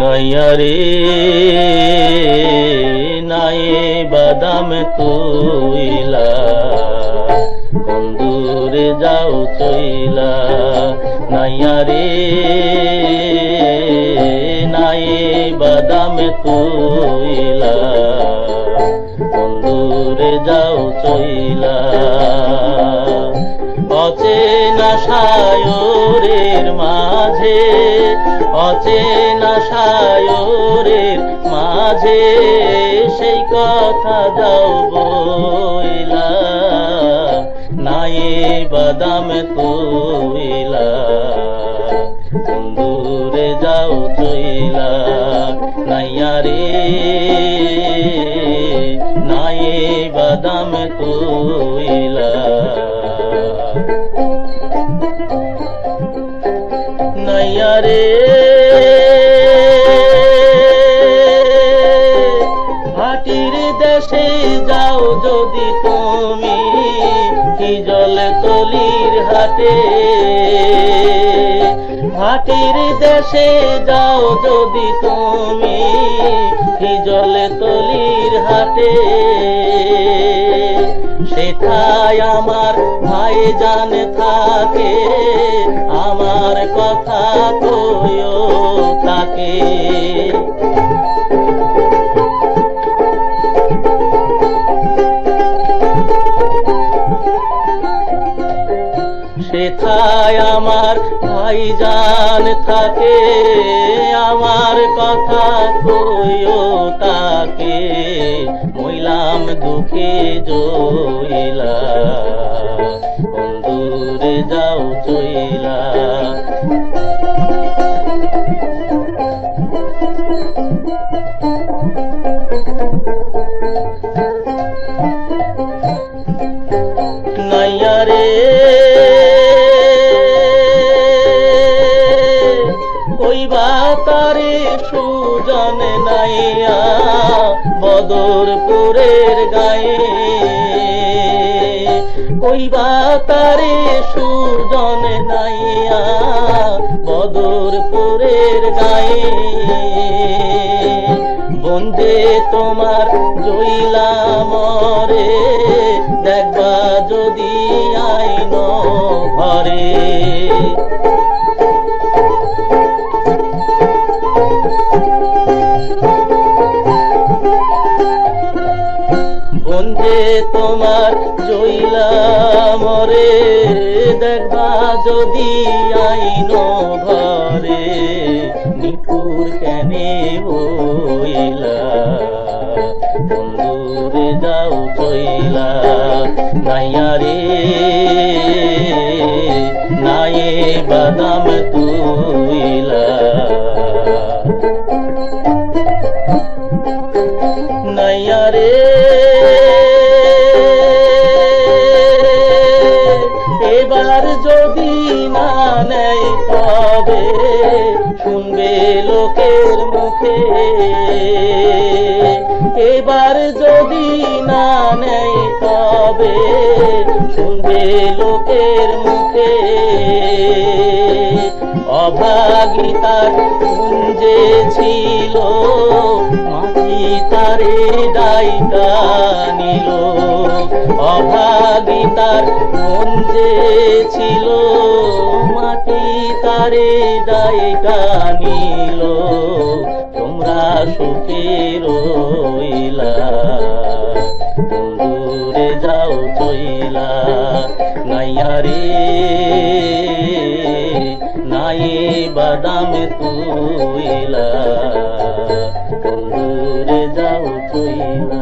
নাইয়ারে নাই বাদাম তুইলা কন্দুরে যাও চইলা। নাইয়ারে নাই বাদাম তুইলা অচেনা সায়রের মাঝে, অচেনা সায়রের মাঝে, সেই কথা যাও বইলা, নায়ে বাদাম তুইলা, বন্ধুরে যাও চইলা নাইয়ারে নায়ে বাদাম তুইলা। নাইয়ারে ভাটির দেশে যাও যদি তুমি কি জল তলির হাটে ভাটির দেশে যাও যদি তুমি কি জল তলির হাটে সেথায় আমার ভাই জান থাকে আমার কথা কইও তাকে। সেথায় আমার ভাই জান থাকে আমার কথা কইও তাকে মইলাম দুঃখে জইলা বন্ধুরে যাও চইলা। নাইয়ারে ওই বাতারে সুজন নাইয়া বদরপুরের গায়ে। ওই তারে সুজন নাইয়া বদরপুরের গায়ে। বন্দে তোমার জইলা মরে, দেখবা যদি আইন ঘরে। তোমার জইলা মরে দেখবা যদি আইন ঘরে, নিঠুর কেনে হইলা? বন্ধুরে যাও চইলা নাইয়ারে নায়ে বাদাম তুইলা তবে শুনবে লোকের মুখে। এবার যদি না নেয় তবে শুনবে লোকের মুখে। অভাগিতার কুঞ্জে ছিল তারে ডাইকা নিল। অভাগিতার কুঞ্জে ছিল, মাটি তারে ডাইকা নিল, তোমরা সুখে রইলা। বন্ধুরে যাও চইলা নাইয়ারে নাই বাদাম তুইলা। বন্ধুরে যাও চইলা।